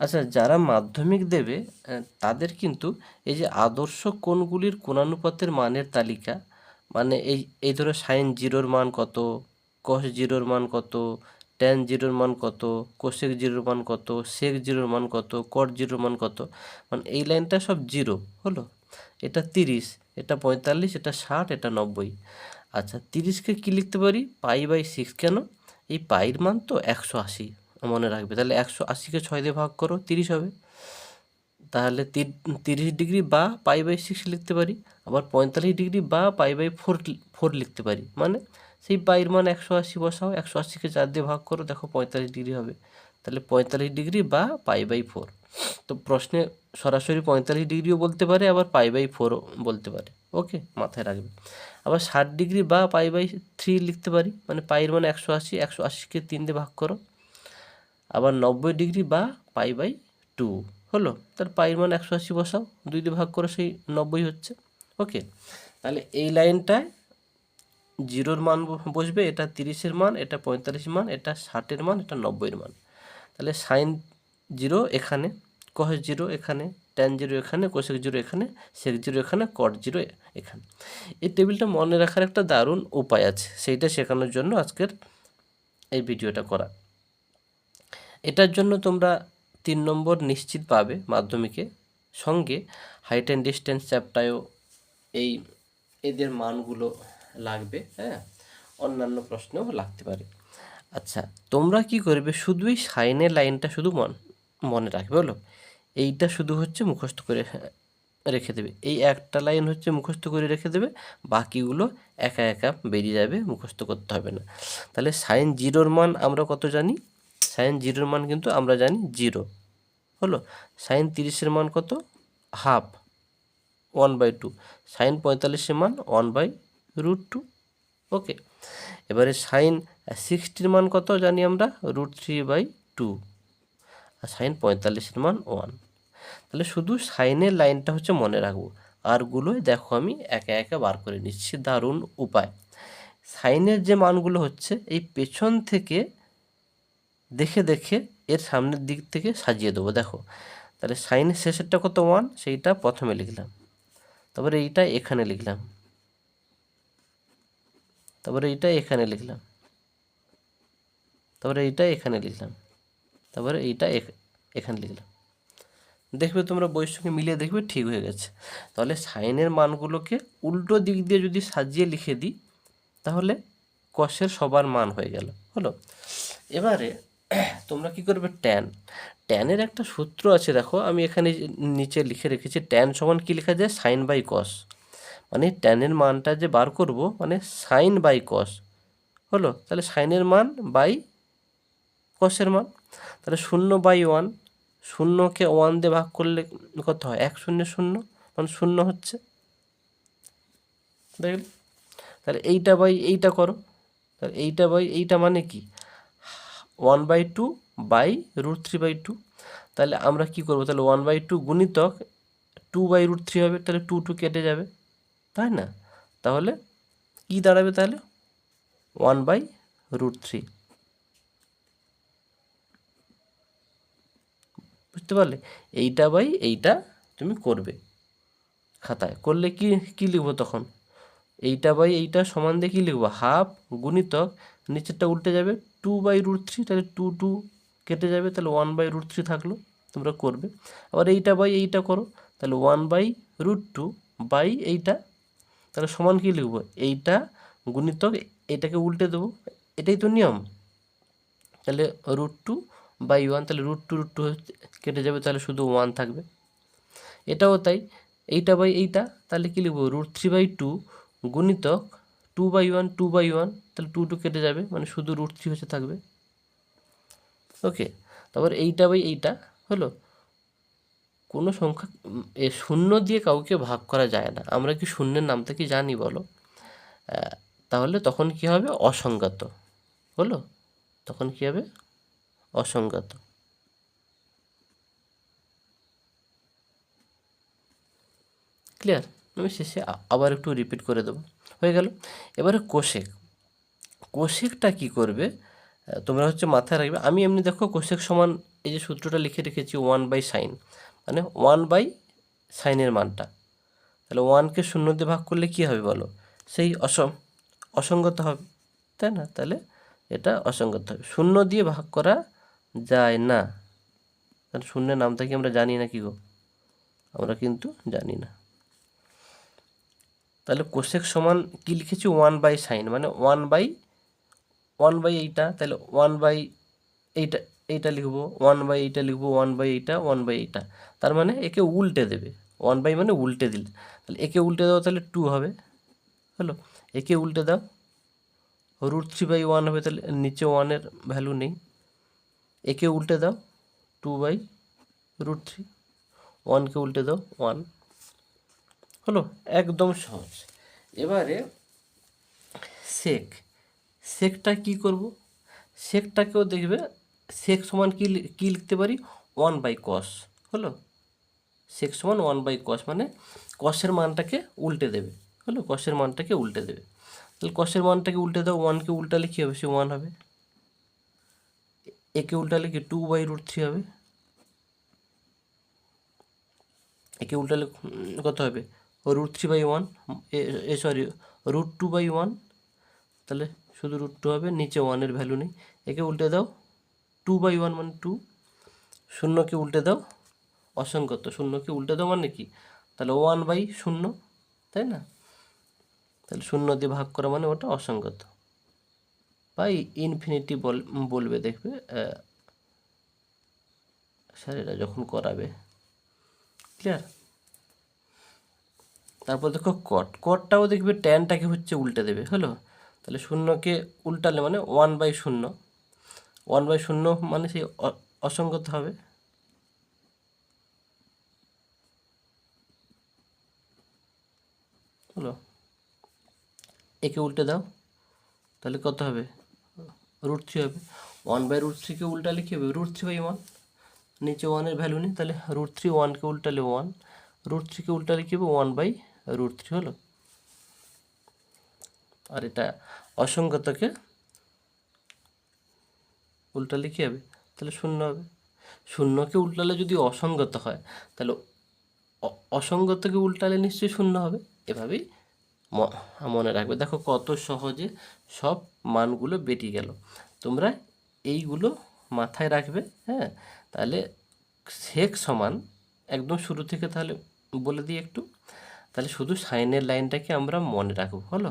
আচ্ছা যারা মাধ্যমিক দেবে তাদের কিন্তু এই যে আদর্শ কোণগুলির কোণানুপাতের মানের তালিকা মানে এই এই ধরো সাইন জিরোর মান কত কস জিরোর মান কত ট্যান জিরোর মান কত কোসেক জিরোর মান কত সেক জিরোর মান কত কট জিরোর মান কত মানে এই লাইনটা সব জিরো হলো? এটা তিরিশ, এটা পঁয়তাল্লিশ, এটা ষাট, এটা নব্বই। আচ্ছা তিরিশকে কী লিখতে পারি? পাই বাই সিক্স কেন? এই পাইয়ের মান তো একশো আশি। মনে রাখবে। তাহলে একশো আশিকে ছয় দিয়ে ভাগ করো, তিরিশ হবে। তাহলে তিরিশ ডিগ্রি বা পাই বাই সিক্স লিখতে পারি। আবার পঁয়তাল্লিশ ডিগ্রি বা পাই বাই ফোর ফোর লিখতে পারি। মানে সেই পাইয়ের মান একশো আশি বসাও, একশো আশিকে চার দিয়ে ভাগ করো, দেখো পঁয়তাল্লিশ ডিগ্রি হবে। তাহলে পঁয়তাল্লিশ ডিগ্রি বা পাই বাই ফোর। তো প্রশ্নে সরাসরি পঁয়তাল্লিশ ডিগ্রিও বলতে পারে, আবার পাই বাই ফোরও বলতে পারে। ওকে? মাথায় রাখবে। আবার ষাট ডিগ্রি বা পাই বাই থ্রি লিখতে পারি। মানে পাইয়ের মানে একশো আশি, একশো আশিকে তিন দিয়ে ভাগ করো। আবার নব্বই ডিগ্রি বা পাই বাই টু। হলো? তার পাইয়ের মান একশো আশি বসাও। দুই দিয়ে ভাগ করে সেই নব্বই হচ্ছে। ওকে? তাহলে এই লাইনটায় জিরোর মান বসবে। এটা তিরিশের মান, এটা পঁয়তাল্লিশ মান, এটা ষাটের মান, এটা নব্বইয়ের মান। তাহলে সাইন জিরো এখানে কস জিরো এখানে, ট্যান জিরো এখানে, কোসেক জিরো এখানে, সেক জিরো এখানে, কট জিরো এখানে। এই টেবিলটা মনে রাখার একটা দারুণ উপায় আছে। সেইটা শেখানোর জন্য আজকের এই ভিডিওটা করা। এটার জন্য তোমরা তিন নম্বর নিশ্চিত পাবে মাধ্যমিকে। সঙ্গে হাইট অ্যান্ড ডিস্টেন্স চ্যাপ্টারও এই এদের মানগুলো লাগবে হ্যাঁ? অন্যান্য প্রশ্নেও লাগতে পারে। আচ্ছা তোমরা কি করবে? শুধু এই সাইনের লাইনটা শুধু মন, মনে রাখবে হলো এইটা শুধু হচ্ছে মুখস্থ করে রেখে দেবে। এই একটা লাইন হচ্ছে মুখস্থ করে রেখে দেবে, বাকিগুলো একা একা বেরিয়ে যাবে, মুখস্থ করতে হবে না। তাহলে সাইন জিরোর মান আমরা কত জানি? সাইন জিরোর মান কিন্তু আমরা জানি জিরো হলো? সাইন তিরিশের মান কত? Half one by two sine পঁয়তাল্লিশের মান one by root two okay এবারে সাইন সিক্সটির মান কত জানি আমরা? রুট থ্রি বাই টু আর সাইন পঁয়তাল্লিশের মান ওয়ান তাহলে শুধু সাইনের লাইনটা হচ্ছে মনে রাখব আরগুলোই দেখো আমি একা একা বার করে নিচ্ছি, দারুণ উপায়। সাইনের যে মানগুলো হচ্ছে, এই পেছন থেকে দেখে দেখে এর সামনের দিক থেকে সাজিয়ে দেবো, দেখো। তাহলে সাইনের শেষেরটা কত? ওয়ান সেইটা প্রথমে লিখলাম। তারপরে এইটা এখানে লিখলাম। তারপরে এইটা এখানে লিখলাম। তারপরে এইটা এখানে লিখলাম। তারপরে এইটা এখ- এখানে লিখলাম। দেখবে তোমরা বইয়ের সঙ্গে মিলিয়ে দেখবে ঠিক হয়ে গেছে। তাহলে সাইনের মানগুলোকে উল্টো দিক দিয়ে যদি সাজিয়ে লিখে দিই, তাহলে কষের সবার মান হয়ে গেল। হলো? এবারে তোমরা কি করবে? ট্যান ট্যানের একটা সূত্র আছে, দেখো, আমি এখানে নিচে লিখে রেখেছি ট্যান সমান কি লেখা যায়? সাইন বাই কস মানে ট্যানের মানটা যে বার করব মানে সাইন বাই কস হলো? তাহলে সাইনের মান বাই কসের মান। তাহলে শূন্য বাই ওয়ান শূন্যকে ওয়ান দিয়ে ভাগ করলে কত হয়? এক শূন্য শূন্য মানে শূন্য হচ্ছে। দেখলে? তাহলে এইটা বাই এইটা করো। তাহলে এইটা বাই এইটা মানে কি? One by two by root three by two তাহলে আমরা কি করব? তাহলে ওয়ান বাই টু গুণিতক টু বাই রুট থ্রি হবে, তাহলে টু টু কেটে যাবে। তাই না? তাহলে কি দাঁড়াবে তাহলে? ওয়ান বাই রুট থ্রি বুঝতে পারলে? এইটা বাই এইটা তুমি করবে খাতায়। করলে কি কি লিখব তখন? এইটা বাই এইটা সমান দিয়ে কী লিখব? হাফ গুণিতক নিচেরটা উল্টে যাবে টু বাই রুট থ্রি তাহলে টু টু কেটে যাবে, তাহলে ওয়ান বাই রুট থ্রি থাকল, তোমরা করবে। আবার এইটা বাই এইটা করো, তাহলে one by root two by এইটা, তাহলে সমান কী লিখব? এইটা গুণিতক এইটাকে উল্টে দেবো, এটাই তো নিয়ম। তাহলে রুট টু বাই ওয়ান তাহলে রুট টু রুট টু কেটে যাবে, তাহলে শুধু ওয়ান থাকবে। এটাও তাই, এইটা বাই এইটা, তাহলে কী লিখব? রুট থ্রি বাই টু গুণিতক two by one two by one তাহলে টু টু কেটে যাবে মানে শুধু রুট থ্রি হচ্ছে থাকবে। ওকে তারপর এইটা বাই এইটা হলো। কোনো সংখ্যা, এ শূন্য দিয়ে কাউকে ভাগ করা যায় না। আমরা কি শূন্যের নামটা কি জানি বলো? তাহলে তখন কি হবে? অসংজ্ঞাত হলো? তখন কি হবে? অসংজ্ঞাত ক্লিয়ার আমি শেষে আবার একটু রিপিট করে দেবো। হয়ে গেল। এবারে কোশেক কোশেকটা কি করবে? তোমরা হচ্ছে মাথায় রাখবে, আমি এমনি দেখো কোশেক সমান এই যে সূত্রটা লিখে রেখেছি ওয়ান বাই সাইন মানে ওয়ান বাই সাইনের মানটা। তাহলে ওয়ানকে শূন্য দিয়ে ভাগ করলে কী হবে বলো? সেই অসম, অসঙ্গত হবে, তাই না? তাহলে এটা অসঙ্গত হবে। শূন্য দিয়ে ভাগ করা যায় না। কারণ শূন্যের নামটা কি আমরা জানি না কি গো? আমরা কিন্তু জানি না। তাহলে কোশেক সমান কী লিখেছি? ওয়ান বাই সাইন মানে ওয়ান বাই ওয়ান বাই এইটা, তাহলে ওয়ান বাই এইটা এইটা লিখব। ওয়ান বাই এইটা লিখব ওয়ান বাই এইটা ওয়ান বাই এইটা। তার মানে একে উল্টে দেবে। ওয়ান বাই মানে উল্টে দিলে। তাহলে একে উল্টে দাও, তাহলে টু হবে। হলো? একে উল্টে দাও। রুট থ্রি বাই ওয়ান হবে, তাহলে নিচে ওয়ানের ভ্যালু নেই। একে উল্টে দাও টু বাই রুট থ্রি ওয়ানকে উল্টে দাও ওয়ান হলো? একদম সহজ। এবারে সেক সেকটা কি করব? সেকটাকেও দেখবে সেক সমান কি কি লিখতে পারি? ওয়ান বাই কস হলো? সেক সমান ওয়ান বাই কস মানে কসের মানটাকে উল্টে দেবে। হলো? কসের মানটাকে উল্টে দেবে। তাহলে কসের মানটাকে উল্টে দাও ওয়ানকে উল্টালে কী হবে? সে ওয়ান হবে। একে উল্টালে কি টু বাই রুট থ্রি হবে? একে উল্টালে কত হবে? Root three by one uh sorry root two by one তাহলে শুধু রুট টু হবে, নিচে ওয়ানের ভ্যালু নেই। একে উল্টে দাও টু বাই ওয়ান মানে টু শূন্যকে উল্টে দাও, অসংগত, শূন্যকে উল্টে দাও মানে কি? তাহলে ওয়ান বাই শূন্য, তাই না? তাহলে শূন্য দিয়ে ভাগ করা মানে ওটা অসংগত। বা ইনফিনিটি বল, বলবে, দেখবে স্যার এটা যখন করাবে। ক্লিয়ার তারপর দেখো কট কটটাও দেখবে ট্যানটাকে হচ্ছে উল্টে দেবে, হলো? তাহলে শূন্যকে উল্টালে মানে ওয়ান বাই শূন্য। ওয়ান বাই শূন্য মানে সেই অসঙ্গত হবে। হলো? একে উল্টে দাও। তাহলে কত হবে? রুট থ্রি হবে। ওয়ান বাই রুট থ্রিকে উল্টালে কী হবে? রুট থ্রি বাই ওয়ান নিচে ওয়ানের ভ্যালু নেই, তাহলে রুট থ্রি ওয়ানকে উল্টালে ওয়ান রুট থ্রিকে উল্টালে কী হবে? ওয়ান বাই রুট থ্রি হলো। আর এটা অসঙ্গতকে উল্টালে কী হবে তাহলে শূন্য হবে। শূন্যকে উল্টালে যদি অসঙ্গত হয়, তাহলে অসঙ্গতকে উল্টালে নিশ্চয়ই শূন্য হবে। এভাবেই মনে রাখবে। দেখো কত সহজে সব মানগুলো বেরিয়ে গেল। তোমরা এইগুলো মাথায় রাখবে হ্যাঁ? তাহলে সেক সমান একদম শুরু থেকে তাহলে বলে দিই একটু। তাহলে শুধু সাইনের লাইনটাকে আমরা মনে রাখব, হলো?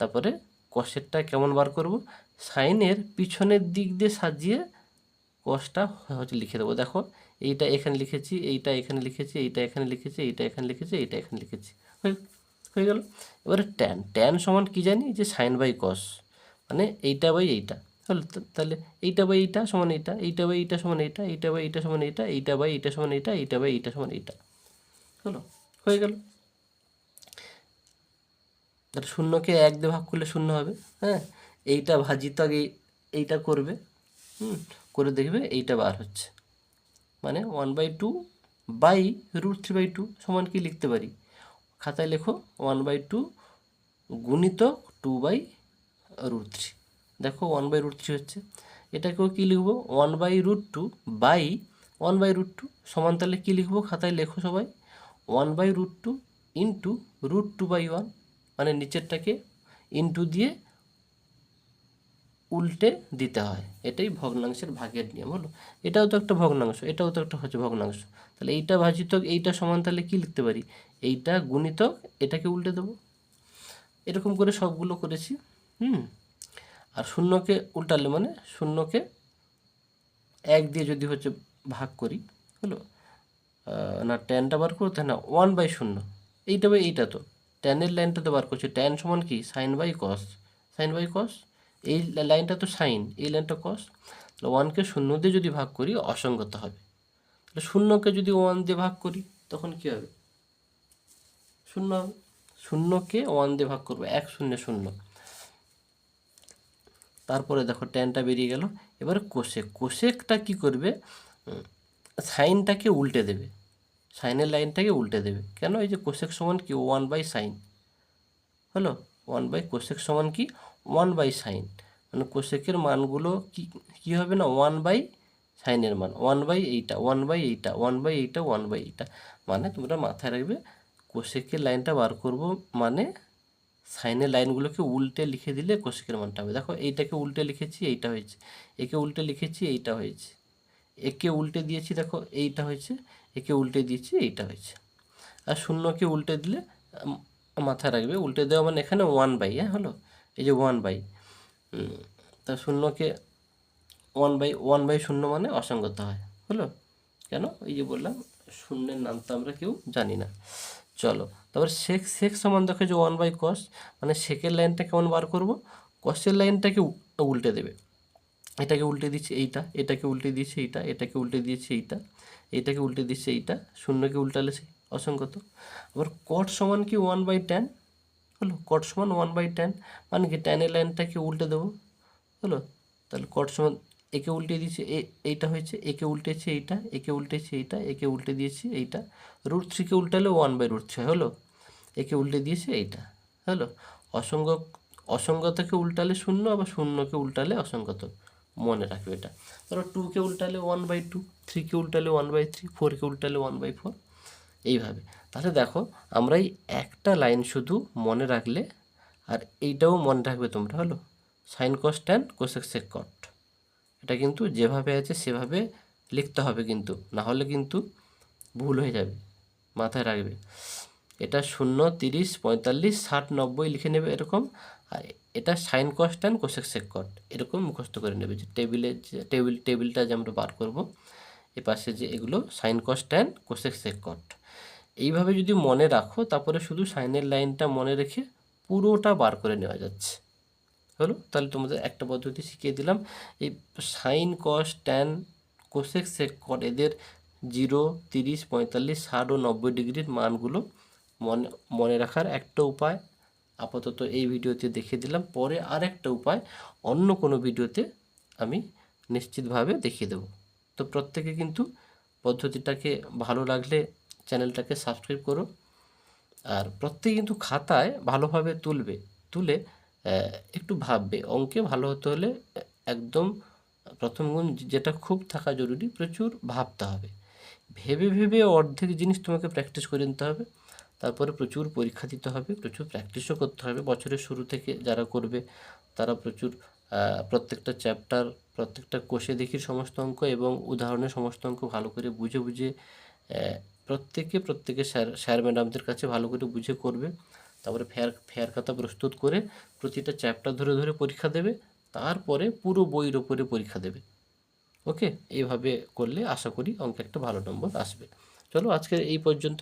তারপরে কষেরটা কেমন বার করব? সাইনের পিছনের দিক দিয়ে সাজিয়ে কষটা হচ্ছে লিখে দেবো। দেখো, এইটা এখানে লিখেছি, এইটা এখানে লিখেছি, এইটা এখানে লিখেছি, এইটা এখানে লিখেছি, এইটা এখানে লিখেছি। হয়ে হয়ে গেল। এবারে ট্যান ট্যান সমান কি জানি? যে সাইন বাই কস মানে এইটা বাই এইটা, হলো? তাহলে এইটা বাই এইটা সমান এইটা এইটা বাই এইটা সমান এইটা এইটা বাই এইটা সমান এইটা এইটা বাই এইটা সমান এইটা এইটা বাই এইটা সমান এইটা, হলো? হয়ে গেল। তাহলে শূন্যকে এক দিয়ে ভাগ করলে শূন্য হবে হ্যাঁ? এইটা ভাজিত আগে এইটা করবে, হুম? করে দেখবে এইটা বার হচ্ছে। মানে one by two by root three by two সমান কি লিখতে পারি? খাতায় লেখো ওয়ান বাই টু গুণিত টু বাই রুট থ্রি দেখো ওয়ান বাই রুট থ্রি হচ্ছে। এটাকেও কী লিখব? One by root two by one by root two সমান তাহলে কী লিখব? খাতায় লেখো সবাই। One by root two into root two by one মানে নিচেরটাকে ইন্টু দিয়ে উল্টে দিতে হয়। এটাই ভগ্নাংশের ভাগের নিয়ম হলো। এটাও তো একটা ভগ্নাংশ, এটাও তো একটা হচ্ছে ভগ্নাংশ। তাহলে এইটা ভাজিত, এইটা সমান তাহলে কী লিখতে পারি? এইটা গুণিতক, এটাকে উল্টে দেবো। এরকম করে সবগুলো করেছি, হুম? আর শূন্যকে উল্টালে মানে শূন্যকে এক দিয়ে যদি হচ্ছে ভাগ করি, হলো না ট্যানটা বার করতে না ওয়ান বাই শূন্য। এইটা বাই এইটা তো। ট্যানের লাইনটা তো বার করছি ট্যান সমান কি? Sine by cos sine by cos এই লাইনটা তো সাইন এই লাইনটা কস তাহলে ওয়ানকে শূন্য দিয়ে যদি ভাগ করি, অসঙ্গত হবে। তাহলে শূন্যকে যদি ওয়ান দিয়ে ভাগ করি, তখন কি হবে? শূন্য, শূন্যকে ওয়ান দিয়ে ভাগ করব, এক শূন্য শূন্য। তারপরে দেখো ট্যানটা বেরিয়ে গেল। এবারে কোশেক কোশেকটা কি করবে? সাইনটাকে উল্টে দেবে। সাইনের লাইনটাকে উল্টে দেবে। কেন? এই যে কোশেক সমান কি? ওয়ান বাই সাইন হলো? ওয়ান বাই কোশেক সমান কি? ওয়ান বাই সাইন মানে কোশেকের মানগুলো কি, কী হবে না? ওয়ান বাই সাইনের মান। ওয়ান বাই এইটা ওয়ান বাই এইটা ওয়ান বাই এইটা ওয়ান বাই এইটা। মানে তোমরা মাথায় রাখবে কোশেকের লাইনটা বার করব মানে সাইনের লাইনগুলোকে উল্টে লিখে দিলে কোশেকের মানটা হবে। দেখো, এইটাকে উল্টে লিখেছি, এইটা হয়েছে। একে উল্টে লিখেছি, এইটা হয়েছে। একে উল্টে দিয়েছি, দেখো, এইটা হয়েছে, একে উল্টে দিয়েছি, এইটা হয়েছে। আর শূন্যকে উল্টে দিলে মাথায় রাখবে। উল্টে দেওয়া মানে এখানে ওয়ান বাই হ্যাঁ হলো? এই যে ওয়ান বাই তা শূন্যকে ওয়ান বাই ওয়ান বাই শূন্য মানে অসঙ্গত হয়, হলো? কেন? এই যে বললাম, শূন্যের নাম তো আমরা কেউ জানি না। চলো, তারপর সেক সেক সমান দেখো যে ওয়ান বাই কস মানে সেকের লাইনটা কেমন বার করব? কসের লাইনটাকে উল্টে দেবে। এটাকে উল্টে দিচ্ছে এইটা, এটাকে উল্টে দিচ্ছে এইটা, এটাকে উল্টে দিচ্ছে এইটা এইটাকে উল্টে দিচ্ছে এইটা, শূন্যকে উল্টালে সে, অসংগত। আবার কট সমান কি ওয়ান বাই টেন হলো কট সমান ওয়ান বাই টেন মানে কি টেনের লাইনটাকে উল্টে দেবো? হলো, তাহলে কট সমান, একে উল্টে দিয়েছে এইটা হয়েছে, একে উল্টেছে এইটা, একে উল্টেছে এইটা, একে উল্টে দিয়েছি এইটা রুট থ্রিকে উল্টালে ওয়ান বাই রুট থ্রি হলো, একে উল্টে দিয়েছে এইটা, হলো অসঙ্গ অসঙ্গতকে উল্টালে শূন্য, আবার শূন্যকে উল্টালে অসঙ্গত মনে রাখবে এটা। ধরো টুকে উল্টালে ওয়ান বাই টু থ্রিকে উল্টালে ওয়ান বাই থ্রি ফোরকে উল্টালে ওয়ান বাই ফোর এইভাবে। তাহলে দেখো, আমরা এই একটা লাইন শুধু মনে রাখলে, আর এইটাও মনে রাখবে তোমরা, হলো? Sine cos tan cosec sec cot এটা কিন্তু যেভাবে আছে, সেভাবে লিখতে হবে কিন্তু, না হলে কিন্তু ভুল হয়ে যাবে, মাথায় রাখবে। এটা শূন্য, তিরিশ, পঁয়তাল্লিশ, ষাট, নব্বই লিখে নেবে এরকম, আর এটা sine cos tan cosec sec cot এরকম মুখস্থ করে নেবে যে টেবিলে যে টেবিল, টেবিলটা যে আমরা বার করব, এ পাশে যে এগুলো sine cos tan cosec sec cot এইভাবে যদি মনে রাখো, তারপরে শুধু সাইনের লাইনটা মনে রেখে পুরোটা বার করে নেওয়া যাচ্ছে। হলো? তাহলে তোমাদের একটা পদ্ধতি শিখিয়ে দিলাম। এই sine cos tan cosec sec cot এদের জিরো, তিরিশ, পঁয়তাল্লিশ, ষাট ও নব্বই ডিগ্রির মানগুলো মনে মনে রাখার একটা উপায়। আপাতত এই ভিডিওতে দেখিয়ে দিলাম। পরে আর একটা উপায়, অন্য কোনো ভিডিওতে আমি নিশ্চিতভাবে দেখিয়ে দেবো। তো প্রত্যেকে কিন্তু পদ্ধতিটাকে ভালো লাগলে চ্যানেলটাকে সাবস্ক্রাইব করো। আর প্রত্যেকে কিন্তু খাতায় ভালোভাবে তুলবে, তুলে একটু ভাববে। অঙ্কে ভালো হতে হলে, একদম প্রথম গুণ যেটা খুব থাকা জরুরি, প্রচুর ভাবতে হবে। ভেবে ভেবে অর্ধেক জিনিস তোমাকে প্র্যাকটিস করে নিতে হবে। তারপরে প্রচুর পরীক্ষা দিতে হবে, প্রচুর প্র্যাকটিসও করতে হবে। বছরের শুরু থেকে যারা করবে, তারা প্রচুর প্রত্যেকটা চ্যাপ্টার প্রত্যেকটা কোষে দেখি সমস্ত অঙ্ক এবং উদাহরণের সমস্ত অঙ্ক ভালো করে বুঝে বুঝে প্রত্যেকে প্রত্যেকে স্যার স্যার ম্যাডামদের কাছে ভালো করে বুঝে করবে। তারপরে ফেয়ার ফেয়ার খাতা প্রস্তুত করে প্রতিটা চ্যাপ্টার ধরে ধরে পরীক্ষা দেবে, তারপরে পুরো বইয়ের ওপরে পরীক্ষা দেবে। ওকে এইভাবে করলে আশা করি অঙ্কে একটা ভালো নম্বর আসবে। চলো আজকে এই পর্যন্ত।